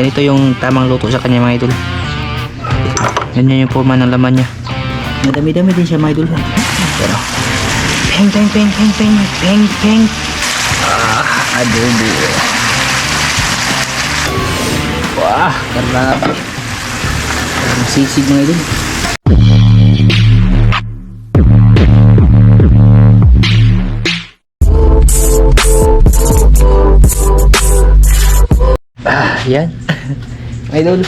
ganito yung tamang luto sa kanya mga idol. Ganyan yung forma ng laman niya. Madami-dami din siya mga idol. Pero, peng, peng, peng, peng, peng, peng, peng. Ah, adobo. Wah. Ang sisig mga idol. Yan. Idol,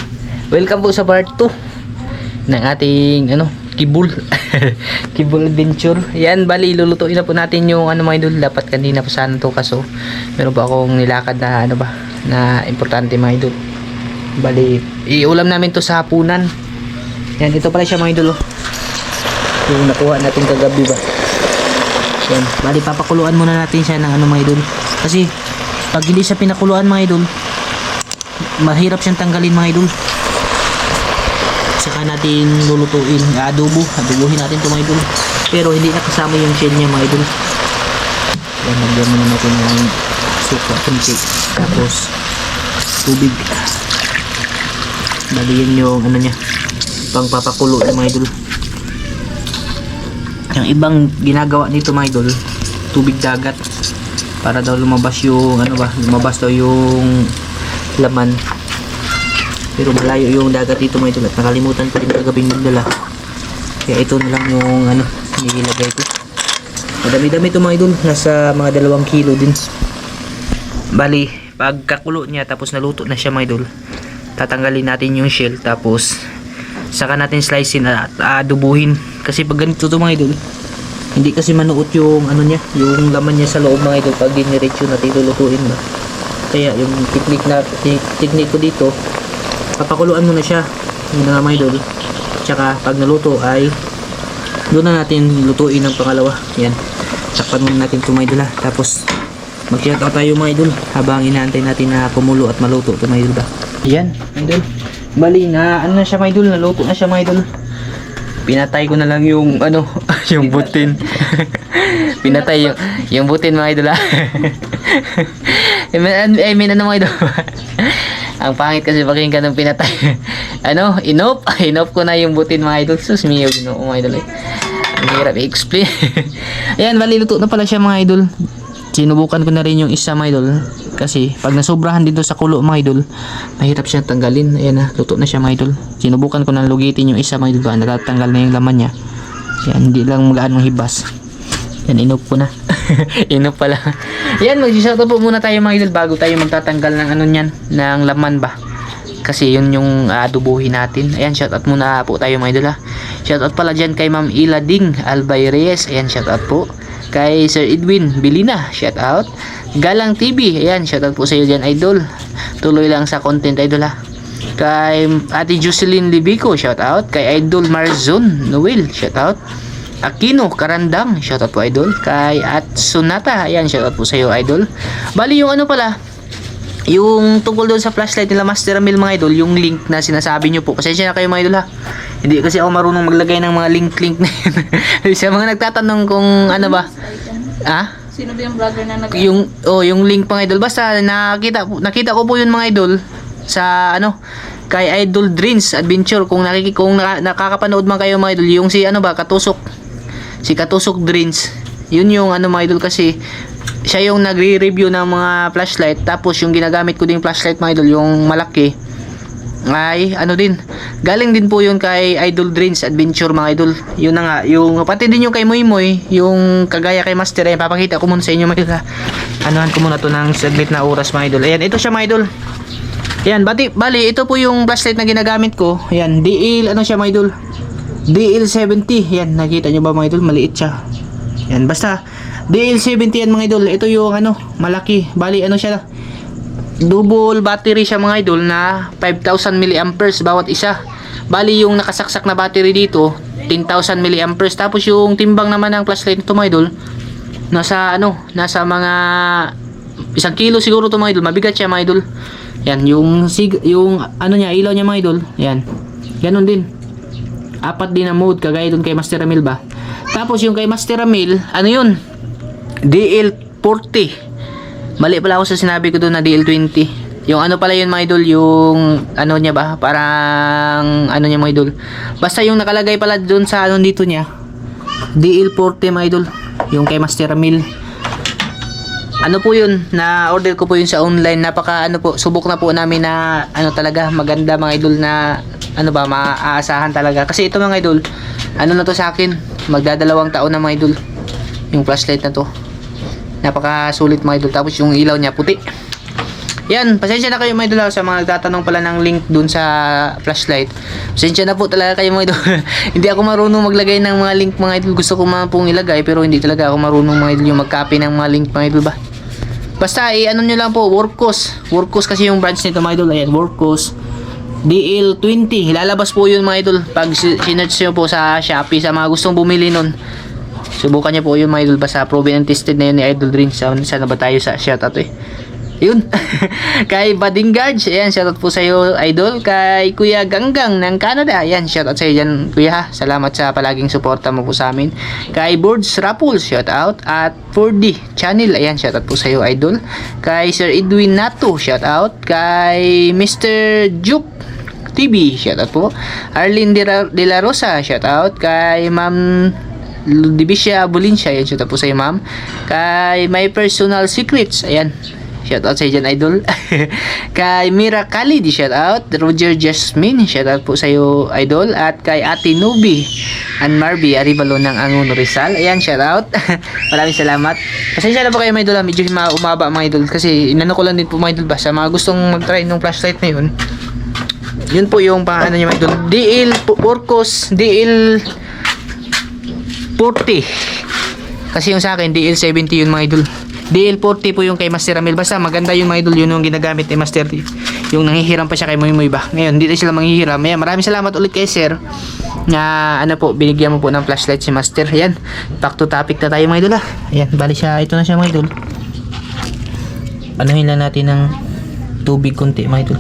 welcome po sa part 2 ng ating ano, kibul. kibul adventure. Yan, bali lulutuin na po natin yung ano mga idol. Dapat kanina pa sana to kaso meron pa akong nilakad na ano ba na importante mga idol. Bali, iulam namin to sa hapunan. Yan, ito pala siya mga idol. oh. Yung nakuha natin kagabi ba. Yan, bali papakuluan muna natin siya ng ano mga idol. Kasi pag hindi siya pinakuluan mga idol, mahirap siyang tanggalin mga idol. Saka natin lulutuin. Adobo. Adobohin natin ito mga idol. Pero hindi nakasama yung shell niya mga idol. Yan lagyan muna natin ng suka kunti tapos tubig. Bali yan yung ano niya pang papakulo ng mga idol. Yung ibang ginagawa nito mga idol tubig dagat. Para daw lumabas yung ano ba lumabas daw yung laman. Pero malayo yung dagat dito mga idol nakalimutan ko din kagabing magdala. Kaya ito na lang yung ano nilagay ko. Madami dami ito mga idol. Nasa mga dalawang kilo din. Bali pagkakulo niya tapos naluto na siya mga idol tatanggalin natin yung shell tapos saka natin slicein at adubuhin kasi pag ganito to mga idol hindi kasi manuot yung ano niya yung laman niya sa loob mga idol pag diniretso natin lulutuin ba kaya yung technique na te- technique ko dito papakuluan muna siya yun na nga mga idol. Tsaka pag naluto ay doon na natin lutuin ang pangalawa. Yan. Takpan muna natin ito mga idol ha. Tapos mag out tayo mga idol habang inaantay natin na kumulo at maluto ito mga idol ba yan mga idol. Bali na ano na siya mga idol? Naluto na siya mga idol. Pinatay ko na lang yung ano yung butin. Pinatay yung yung butin mga idol ha I mean, ano mga idol. Ang pangit kasi pakinggan ng pinatay. Ano? Inop inop ko na yung butin mga idol. Sus miyo ginoo mga idol eh. ang hirap i-explain. Ayan bali luto na pala siya mga idol. Sinubukan ko na rin yung isa mga idol. Kasi pag nasobrahan dito sa kulo mga idol mahirap siya tanggalin. Ayan na luto na siya mga idol. Sinubukan ko na lugitin yung isa mga idol. Natatanggal na yung laman niya. Yan hindi lang magaan ng hibas yan inop ko na. Inop pala. Yan mag-shoutout po muna tayo mga idol bago tayo magtatanggal ng ano niyan ng laman ba. Kasi yun yung adubuhin natin. Ayan shoutout muna po tayo mga idol ha. Shoutout pala dyan kay Ma'am Ila Ding Albay Reyes. Ayan shoutout po. Kay Sir Edwin Bilina shoutout. Galang TV ayan shoutout po sa iyo dyan idol. Tuloy lang sa content idol ha. Kay Ate Jocelyn Libico shoutout. Kay Idol Marzon Noel shoutout Aquino Karandang shoutout po idol. Kay at Sunata ayan shoutout po sa iyo idol. Bali yung ano pala yung tungkol doon sa flashlight nila Master Amil mga idol yung link na sinasabi nyo po. Pasensya na kayo mga idol ha. Hindi kasi ako marunong maglagay ng mga link link na yun. Sa mga nagtatanong kung ano ba. Ah Sino ba yung vlogger na nag- yung oh yung link mga idol. Basta nakita nakita ko po yun mga idol sa ano kay Idol Dreams Adventure. Kung nakiki kung naka- nakakapanood man kayo mga idol yung si ano ba katusok si katusok Dreams yun yung ano mga idol kasi siya yung nagre-review ng mga flashlight. Tapos yung ginagamit ko ding flashlight mga idol yung malaki ay ano din galing din po yun kay Idol Dreams Adventure mga idol. Yun na nga yung pati din yung kay Moy Moy yung kagaya kay Master ay papakita ko muna sa inyo mga idol ha. anuhan ko muna to ng saglit na oras mga idol. Ayan ito siya mga idol. Ayan bati, bali ito po yung flashlight na ginagamit ko. Ayan DL ano siya mga idol DL70 yan nakita nyo ba mga idol maliit siya yan basta DL70 yan mga idol ito yung ano malaki bali ano siya double battery siya mga idol na 5000 mAh bawat isa. Bali yung nakasaksak na battery dito 10,000 mAh tapos yung timbang naman ng flashlight nito mga idol nasa ano, nasa mga isang kilo siguro to mga idol. Mabigat siya mga idol. Yan yung sig yung ano niya ilaw niya mga idol. Yan. Ganun din. Apat din na mode kagaya dun kay Master Ramil ba. Tapos yung kay Master Ramil, ano yun? DL40 Mali pala ako sa sinabi ko doon na DL20. Yung ano pala yun mga idol, yung ano niya ba, parang ano niya mga idol. Basta yung nakalagay pala doon sa ano dito niya, DL40 mga idol, yung kay Master Ramil. Ano po yun, na order ko po yun sa online, napaka ano po, subok na po namin na ano talaga, maganda mga idol na ano ba, maaasahan talaga. Kasi ito mga idol, ano na to sa akin, magdadalawang taon na mga idol, yung flashlight na to. Napaka sulit mga idol, tapos yung ilaw niya puti. Yan, pasensya na kayo mga idol ah, sa mga nagtatanong pala ng link dun sa flashlight. Pasensya na po talaga kayo mga idol. hindi ako marunong maglagay ng mga link mga idol. Gusto ko man pong ilagay pero hindi talaga ako marunong mga idol yung mag-copy ng mga link mga idol ba. Basta i-ano nyo lang po, Workos. Workos kasi yung branch nito mga idol. Ayan, Workos. DL20. Lalabas po yun mga idol. Pag si- sinerch nyo po sa Shopee sa mga gustong bumili nun. Subukan nyo po yun mga idol. Basta proven and tested na yun ni Idol Dream. Saan, saan ba tayo sa shoutout eh. Yun. kay Bading Garge. Ayan, shoutout po sa iyo, Idol. Kay Kuya Ganggang ng Canada. Ayan, shoutout sa iyo dyan, Kuya. Salamat sa palaging suporta mo po sa amin. Kay Boards Rapuls, shoutout. At 4D Channel. Ayan, shoutout po sa iyo, Idol. Kay Sir Edwin Nato, shoutout. Kay Mr. Juke TV, shoutout po. Arlene De, La Rosa, shoutout. Kay Ma'am Divisia Bulinsya, ayan, shoutout po sa iyo, ma'am. Kay My Personal Secrets, ayan, Shoutout sa dyan, idol. kay Mira Khalid, shoutout. Roger Jasmine, shoutout po sa iyo, idol. At kay Ate Nubi and Marby Arivalo ng Angon Rizal. Ayan, shoutout. Maraming salamat. Pasensya na po kayo, mga idol. ah. Medyo ma- umaba, mga idol. Kasi inano ko lang din po, mga idol. Ba, sa mga gustong mag-try ng flashlight na yun. Yun po yung paano niya, mga idol. DL Porcos, DL 40. Kasi yung sa akin, DL70 yun mga idol. DL40 po yung kay Master Ramil. Basta maganda yung mga idol, yun yung ginagamit ni Master. Yung nanghihiram pa siya kay Moy Moy ba. Ngayon, hindi na sila manghihiram. Ayan, maraming salamat ulit kay Sir. Na ano po, binigyan mo po ng flashlight si Master. Ayan, back to topic na tayo mga idol ah. Ayan, bali siya, ito na siya mga idol. Anuhin lang natin ng tubig konti mga idol.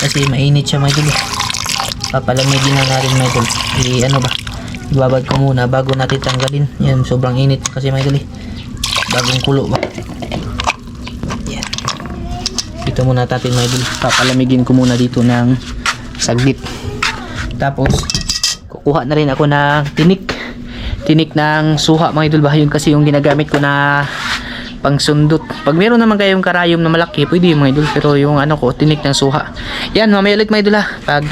Kasi mainit siya mga idol. eh. Papalamigin na natin mga idol. I, ano ba? Ibabad ko muna bago natin tanggalin. Yan, sobrang init kasi mga idol eh. Bagong kulo ba? Yan. Dito muna natin idol. Papalamigin ko muna dito ng saglit. Tapos, kukuha na rin ako ng tinik. Tinik ng suha mga idol ba? Yun kasi yung ginagamit ko na pangsundot. Pag meron naman kayong karayom na malaki, pwede yung mga idol. Pero yung ano ko, tinik ng suha. Yan, mamaya ulit mga idol ha. Pag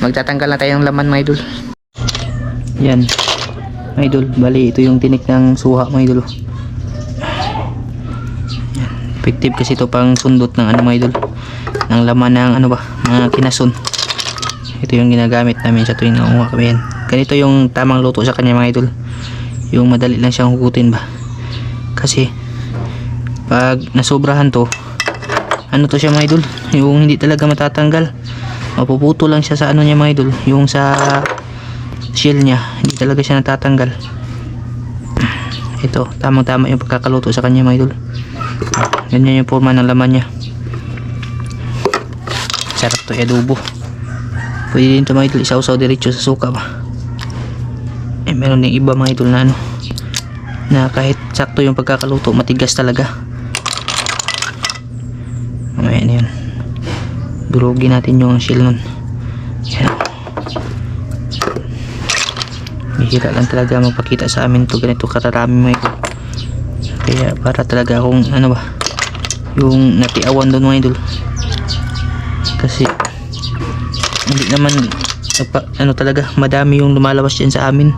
magtatanggal na tayo ng laman mga idol. Yan. Mga idol, bali ito yung tinik ng suha mga idol. Effective kasi ito pang sundot ng ano mga idol. Ng laman ng ano ba, mga kinasun. Ito yung ginagamit namin sa tuwing nangunga kami yan. Ganito yung tamang luto sa kanya mga idol. Yung madali lang siyang hugutin ba. Kasi pag nasobrahan to, ano to siya mga idol? Yung hindi talaga matatanggal. Mapuputo lang siya sa ano niya mga idol. Yung sa shell niya, hindi talaga siya natatanggal. Ito, tamang-tama yung pagkakaluto sa kanya mga idol. Ganyan yung forma ng laman niya. Sarap to adobo. Pwede din ito mga idol, isaw-saw diretso sa suka ba. Eh, meron din iba mga idol na ano, na kahit sakto yung pagkakaluto, matigas talaga. Mamaya na yun. Durugin natin yung shell nun. Yan. Bihira lang talaga magpakita sa amin to ganito katarami mga idol. Kaya para talaga akong ano ba, yung natiawan doon mga idol. Kasi hindi naman ano talaga madami yung lumalabas dyan sa amin.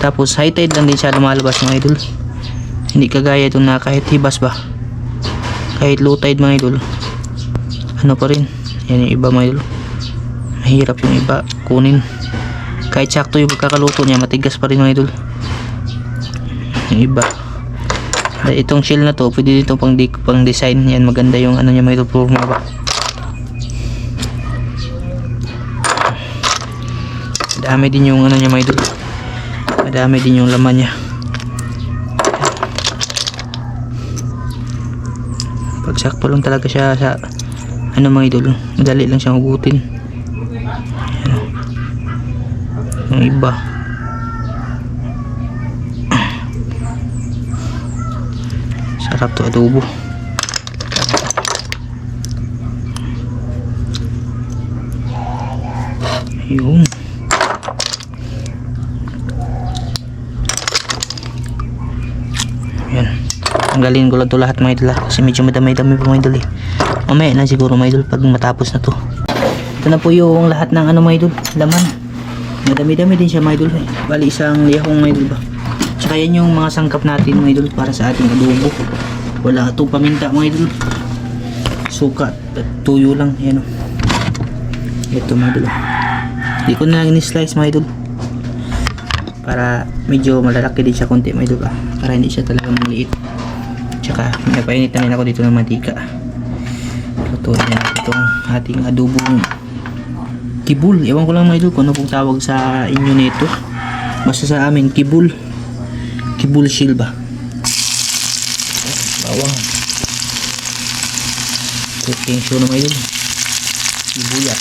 Tapos high tide lang din siya lumalabas mga idol. Hindi kagaya doon na kahit hibas ba. Kahit low tide mga idol. Ano pa rin. Yan yung iba mga idol. Mahirap yung iba kunin. Kahit sakto yung pagkakaluto niya, matigas pa rin mga idol. Yung iba. Itong shell na to, pwede dito pang, di- pang design. Yan, maganda yung ano niya idol. Forma ba. Madami din yung ano niya mga idol. Madami din yung laman niya. Pagsakpo lang talaga siya sa ano mga idol. Madali lang siyang hugutin. Yung iba. sarap to adobo. Yun. Yun tanggalin ko lang to lahat mga idol kasi medyo madami dami pa mga idol eh. Mamaya na siguro mga idol pag matapos na to. Ito na po yung lahat ng ano mga idol laman. Madami dami din siya mga idol eh. bali isang liyakong mga idol ba? Tsaka yan yung mga sangkap natin mga idol para sa ating adobo. Wala ito paminta mga idol. Suka at tuyo lang. Yan o. Ito mga idol. Hindi ko na lang ni-slice mga idol. Para medyo malalaki din siya konti mga idol ah. Para hindi siya talaga maliit. Tsaka napainit na rin ako dito ng mantika. Lutuin na itong ating adobong kibul. Ewan ko lang mga idol kung ano pong tawag sa inyo nito. Basta sa amin, kibul. Kibul shield ba? Bawang. Cooking show na mga idol. Sibuyas.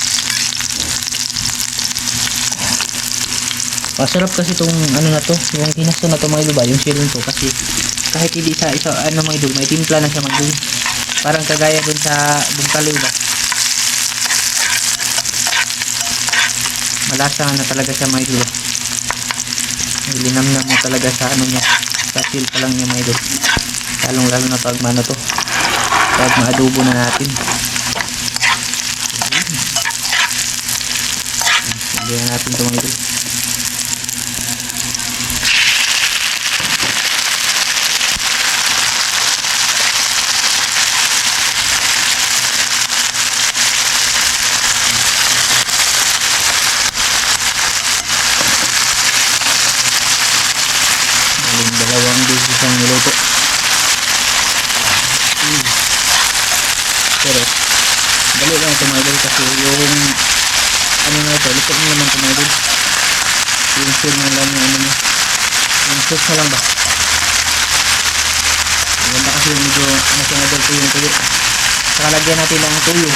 Masarap kasi itong ano na to, yung kinasto na to mga idol yung shield to kasi kahit hindi sa isa ano mga idol, may timpla na siya mga idol. Parang kagaya dun sa bungkaliw ba. Malasa na talaga siya mga idol. May linamnam mo talaga sa ano niya, sa shield pa lang niya mga idol. Lalong lalo na pag mano to, pag maadobo na natin. Lagyan natin ito mga idol. Aling dalawang beses ang niluto. Mm. Pero, dali lang ito mga idol kasi yung ano na ito, likod mo naman ito mga idol. Yung food na lang yung ano mo. Na lang ba? Maganda kasi medyo idol tuyo yung tuyo. Saka lagyan natin ng tuyo.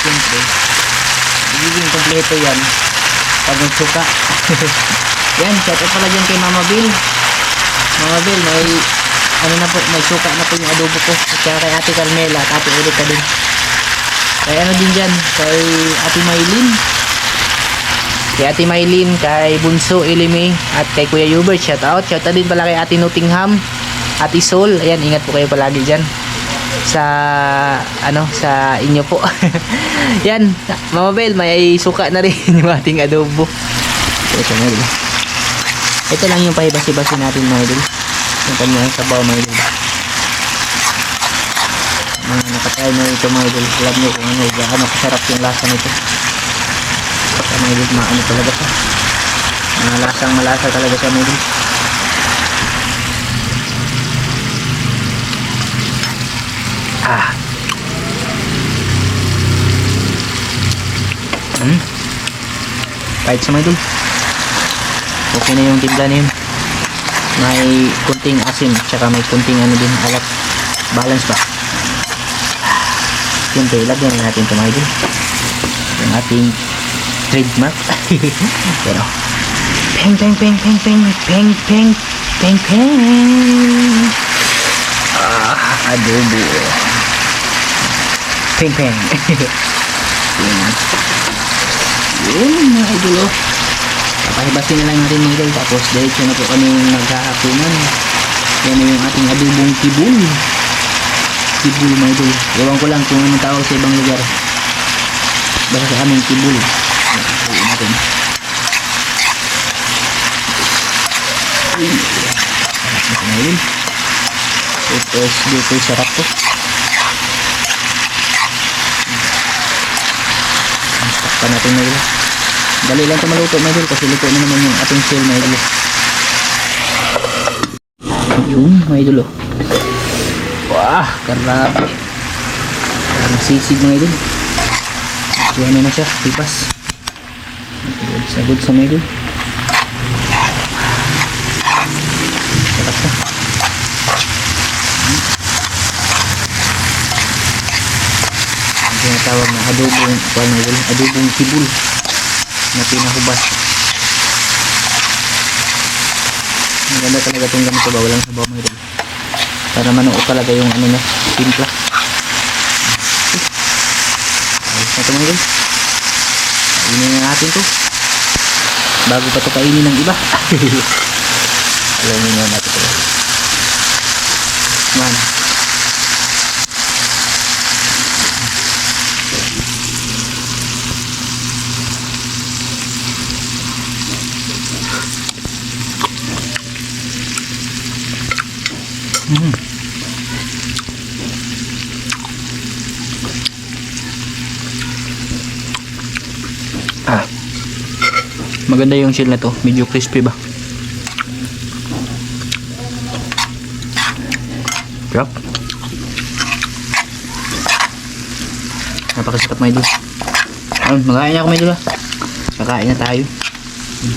Siyempre, magiging kompleto yan pag nagsuka. yan, shout out pala dyan kay Mama Bill. Mama Bill, may ano na po, may suka na po yung adobo ko. At kay Ate Carmela at Ate Erika din. Kay ano din dyan, kay Ate Maylin. Kay Ate Maylin, kay Bunso Ilimi, at kay Kuya Hubert, shout out. Shout out din pala kay Ate Nottingham, Ate Sol. Ayan, ingat po kayo palagi dyan sa ano sa inyo po. Yan, Mama Bel, may suka na rin yung ating adobo. Ito. Ito lang yung pahibasi-basi natin mga idol. Yung kanyang sabaw mga idol. Nakatry na ito mga idol. Alam nyo kung ano, gaano kasarap yung lasa nito. Sa mga idol, maano talaga siya. Mga lasang malasa talaga siya mga idol. Ah. Hmm. Kahit sa mga idol. Okay na yung timpla na yun. May kunting asim, tsaka may kunting ano din, alat. Balance ba? Siyempre, ilagyan na natin ito mga idol. Yung ating trademark. Pero, peng, peng, peng, peng, peng, peng, peng, peng, peng. Ah, adobo. Peng, peng. Yun. Yun, mga idol, oh. Papahibasin na lang natin mga idol. Tapos, diretso na po kami naghahapunan. Yan yung ating adobong kibul. Kibul, mga idol. Ewan ko lang kung anong tawag sa ibang lugar. Basta sa amin. Yan, haluin natin. Yun. Sarap na mga idol. Tapos, dito sarap to. Takpan natin mga idol. Dali lang ito maluto mga idol kasi luto na naman yung ating shell mga idol. Yun mga idol oh. Wah, karabi. Parang sisig mga idol. Kaya na siya, tipas. Good sa mga idol. Sarap na. Ang tinatawag na adobong, mga idol, adobong kibul na pinahubas. Ang ganda talaga itong ganito ba? Walang sabaw mga idol. Para manuo talaga yung ano na, timpla. Ayos na ito mga. Kainin na natin to. Bago pa ito kainin ng iba. Alam niyo natin ito. Man. Maganda yung shell na to. Medyo crispy ba? Sarap. Napakasarap mga idol. Ayun, magain na ako mga idol. Kakain na tayo. Hmm.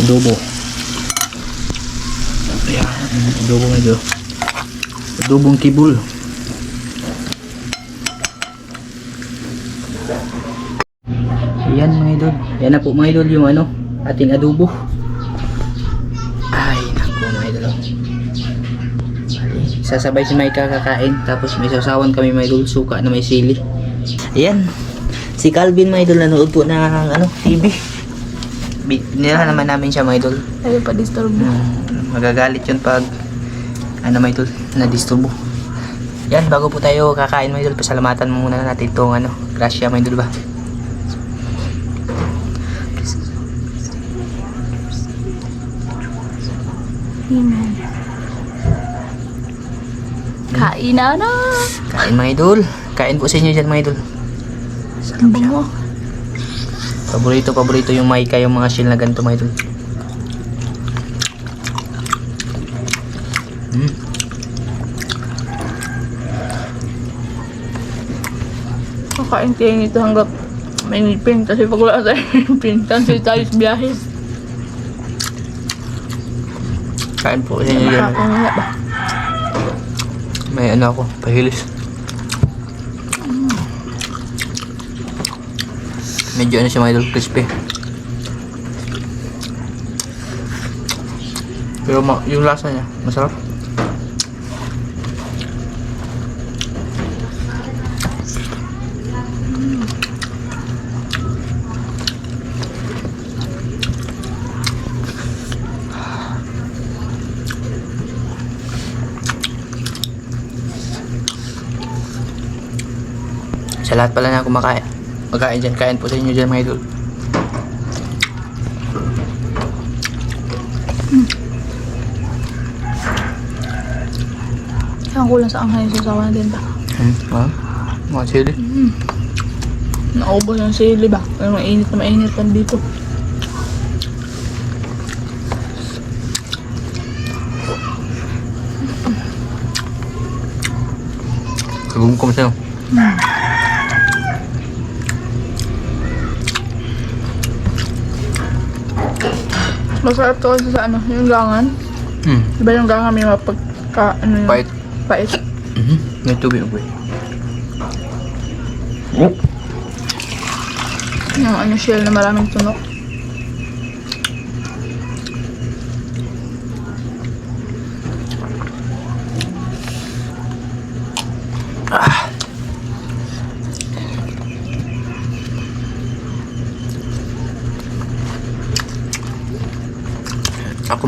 Adobo. Ayan, adobo mga idol. Adobong kibul. Ayan mga idol. Yan na po mga idol yung ano, ating adobo. Ay, naku mga idol. oh. Sasabay si Mike kakain. Tapos may sasawan kami mga idol. Suka na may sili. Ayan. Si Calvin mga idol nanood po ng ano, TV. Nila naman namin siya mga idol. Ayaw pa disturb mo. Hmm, magagalit yun pag ano may idol, na-disturbo. Yan, bago po tayo kakain mga idol, pasalamatan muna natin itong ano, grasya mga idol ba? Amen. Kain na na. Kain mga idol. Kain po sa inyo dyan mga idol. Ang bango. Paborito, paborito yung maika yung mga shell na ganito mga idol. Hmm. Kakain tayo nito hanggang may ngipin. Kasi pag wala tayo ngipin, cancel tayo sa biyahe. Kain po. Makakangaya ba? May ano ako, pahilis. Medyo ano siya mga idol, crispy. Pero yung lasa niya, masarap. Sa lahat pala na kumakain. Magkain dyan, kain po sa inyo dyan mga idol. Ang kulang sa anghay sa sawa na din ba? Hmm, ah, mga chili. Naubos yung sili ba? Pero mainit na mainit pa dito. Kagumkom sa'yo. Masarap to kasi sa ano, yung gangan. Hmm, Diba yung gangan may mapagka, ano yun? pait. Pait. Mhm, may tubig uboy. Yung ano shell na maraming tunok.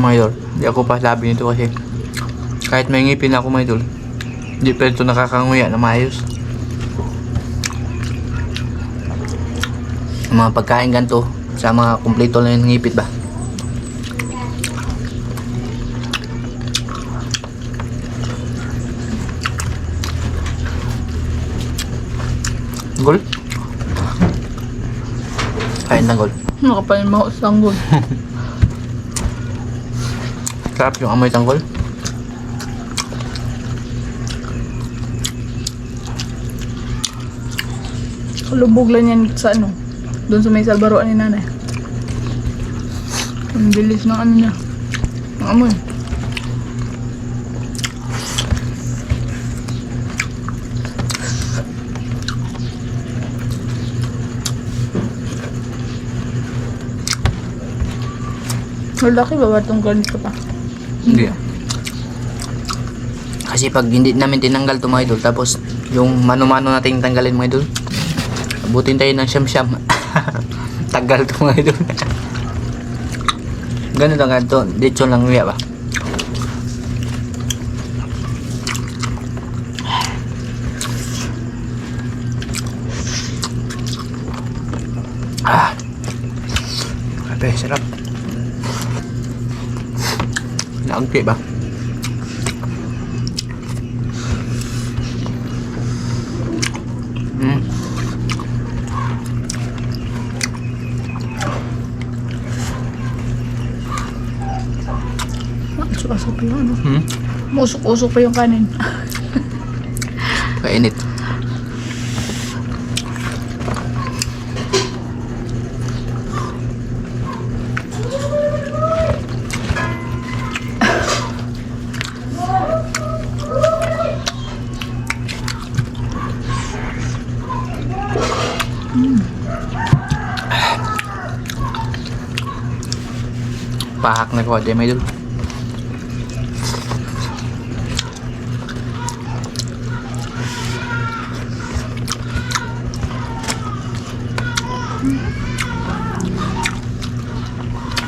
Mga idol, hindi ako pa labi nito kasi kahit may ngipin ako mga idol, hindi pa ito nakakanguya na maayos. Ang mga pagkain ganito, sa mga kumpleto lang yung ngipit ba? Gol? Kain ng gol. Nakapal yung mga sanggol. Sarap yung amoy tanggol. Lubog lang yan sa ano. Doon sa may salbaroan ni nanay. Ang bilis ng ano niya. Ang amoy. Malaki ba ba itong ganito pa? Hindi ah. Kasi pag hindi namin tinanggal to mga idol, tapos yung mano-mano natin tanggalin mga idol, abutin tayo ng siyam-siyam. Tagal to mga idol. Ganun lang ganito. Dito lang uya? Ah. Grabe, sarap. Naangki ba? Mm. Usok-usok pa yung ano. Hmm? Musok-usok pa yung kanin. Pahak na ko, di may dul.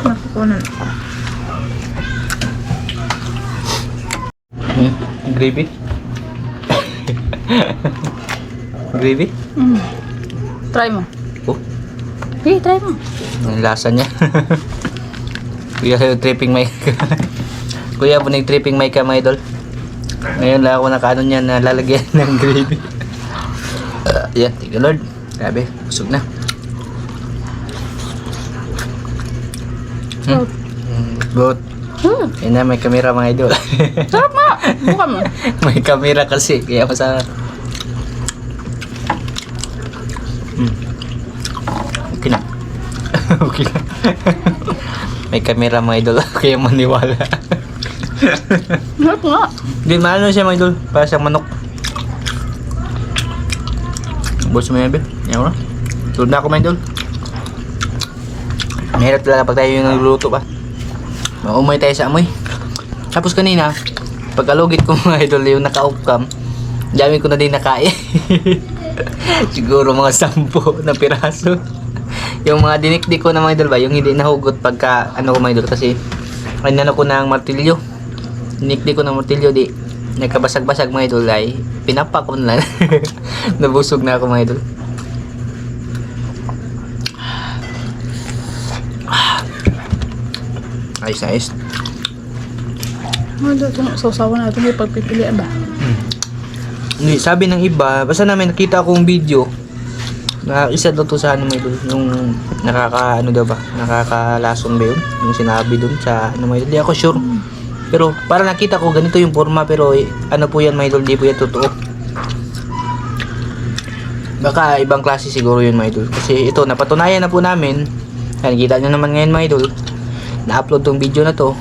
Nakukunan. Hmm? Gravy? Gravy? Mm. Try mo. Oh, Hey, try mo. ang lasa niya. Kuya, tripping mic. Kuya, po tripping mic ka, mga idol. Ngayon lang ako nakaano niya na lalagyan ng gravy. Uh, yan, thank you Lord. Grabe, busog na. Sarap. Mm, Good. Hmm. Yan na, may camera mga idol. Sarap nga. Bukan mo. may camera kasi, kaya masarap. Mm. Okay na. okay na. May camera mga idol, kaya maniwala. Sarap nga. Hindi, maano siya mga idol, para siyang manok. Boss mo yan, Bel. Yan ko na. Tulad na ako mga idol. Mahirap talaga pag tayo yung nagluluto pa. Maumay tayo sa amoy. Tapos kanina, pagkalugit ko mga idol, yung naka-off cam, dami ko na din nakain. Siguro mga sampo na piraso. Yung mga dinikdik ko na mga idol ba, yung hindi nahugot pagka ano ko mga idol kasi ano ko ng martilyo. Dinikdik ko ng martilyo di nagkabasag-basag mga idol ay pinapak ko na lang. Nabusog na ako mga idol. Ayos na ayos. Ano itong sausawan natin may pagpipilian ba? Hindi, sabi ng iba, basta namin nakita akong video na isa daw to sa ano may dun, yung nakaka ano daw ba, nakakalason ba yun? Yung sinabi dun sa ano may hindi ako sure. Pero para nakita ko ganito yung forma pero eh, ano po yan may idol, di po yan totoo. Baka ibang klase siguro yun mga idol. Kasi ito, napatunayan na po namin. Yan, kita nyo naman ngayon mga idol. Na-upload tong video na to.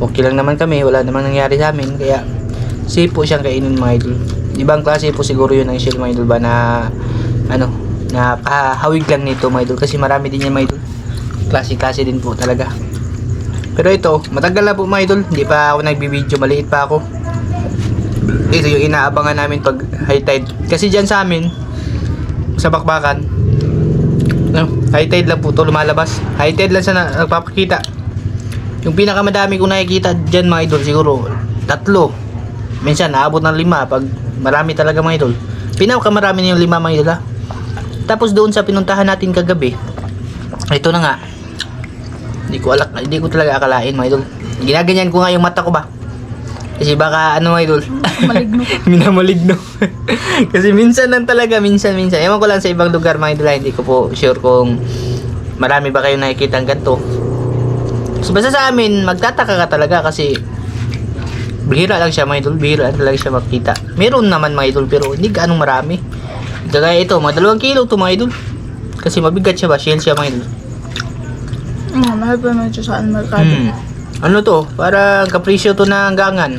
Okay lang naman kami, wala namang nangyari sa amin. Kaya safe po siyang kainin mga idol. Ibang klase po siguro yun ang shell mga idol ba na ano, na kahawig lang nito mga idol. Kasi marami din yan mga idol. Klase-klase din po talaga. Pero ito, matagal na po mga idol. Hindi pa ako nagbibideo, maliit pa ako. Ito yung inaabangan namin pag high tide. Kasi dyan sa amin, sa bakbakan, no, high tide lang po to lumalabas. High tide lang na nagpapakita. Yung pinakamadami kong nakikita dyan mga idol siguro, tatlo. Minsan naabot ng lima pag marami talaga mga idol. Pinakamarami na yung lima mga idol ha. Tapos doon sa pinuntahan natin kagabi, ito na nga. Hindi ko alak, hindi ko talaga akalain mga idol. Ginaganyan ko nga yung mata ko ba. Kasi baka ano mga idol, Maligno. minamaligno. Kasi minsan lang talaga, minsan, minsan. Ewan ko lang sa ibang lugar mga idol, ah, hindi ko po sure kung marami ba kayong nakikita ang ganito. So basta sa amin, magtataka ka talaga kasi bihira lang siya mga idol, bihira lang talaga siya makita. Meron naman mga idol pero hindi gaano marami. Kagaya ito, mga dalawang kilo to mga idol. Kasi mabigat siya ba, shell siya mga idol. Mm, mahal pa naman siya sa merkado. Hmm. Ano to? Para kapresyo to na hanggangan.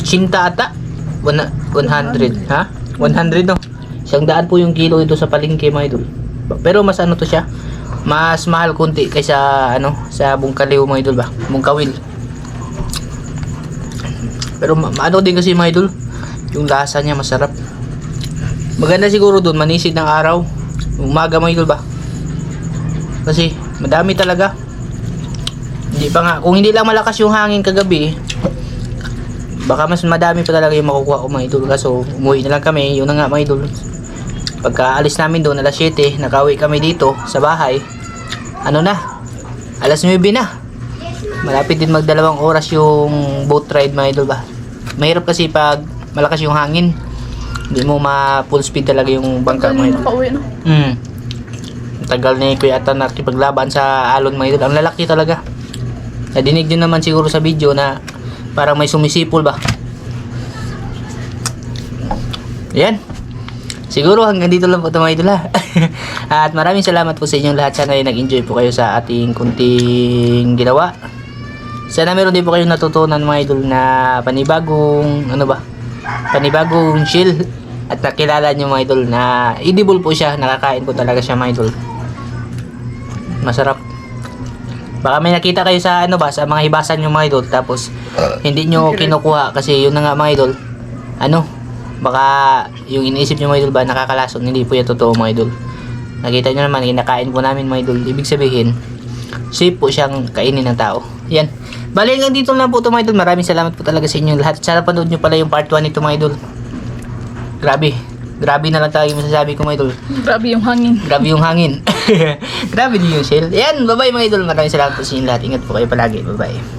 Chinta ata? Wana- 100, ha? 100 no? Isang daan po yung kilo ito sa palengke mga idol. Pero mas ano to siya? Mas mahal kunti kaysa ano sa bungkaliw mga idol ba? Bungkawil. Pero ma- ano din kasi mga idol, yung lasa niya masarap. Maganda siguro doon, manisid ng araw. Umaga mga idol ba? Kasi madami talaga. Hindi pa nga, kung hindi lang malakas yung hangin kagabi, baka mas madami pa talaga yung makukuha ko mga idol. Kaso umuwi na lang kami, yun na nga mga idol. Pagka namin doon, alas 7, nakauwi kami dito sa bahay. Ano na? Alas 9 na. Malapit din magdalawang oras yung boat ride mga idol ba. Mahirap kasi pag malakas yung hangin. Hindi mo ma full speed talaga yung bangka idol. nakauwi na. Ang Tagal ni Kuya Atan nakipaglaban sa alon mga idol. Ang lalaki talaga. Nadinig din naman siguro sa video na parang may sumisipol ba. Yan. Siguro hanggang dito lang po ito mga idol ha. At maraming salamat po sa inyong lahat. Sana ay nag-enjoy po kayo sa ating kunting ginawa. Sana meron din po kayong natutunan mga idol na panibagong ano ba? Panibagong chill at nakilala nyo mga idol na edible po siya. Nakakain po talaga siya mga idol. Masarap. Baka may nakita kayo sa ano ba sa mga hibasan yung mga idol tapos hindi nyo kinukuha kasi yun na nga mga idol. Ano? Baka yung iniisip nyo mga idol ba nakakalason hindi po yan totoo mga idol. Nakita nyo naman kinakain po namin mga idol. Ibig sabihin safe po siyang kainin ng tao. Yan. Bali hanggang dito lang po ito mga idol. Maraming salamat po talaga sa inyo lahat. Sana panood nyo pala yung part 1 nito mga idol. Grabe. Grabe na lang tayo yung masasabi ko mga idol. Grabe yung hangin. Grabe yung hangin. Grabe din yung shell. Yan, bye-bye mga idol. Maraming salamat po sa inyo lahat. Ingat po kayo palagi. Bye-bye.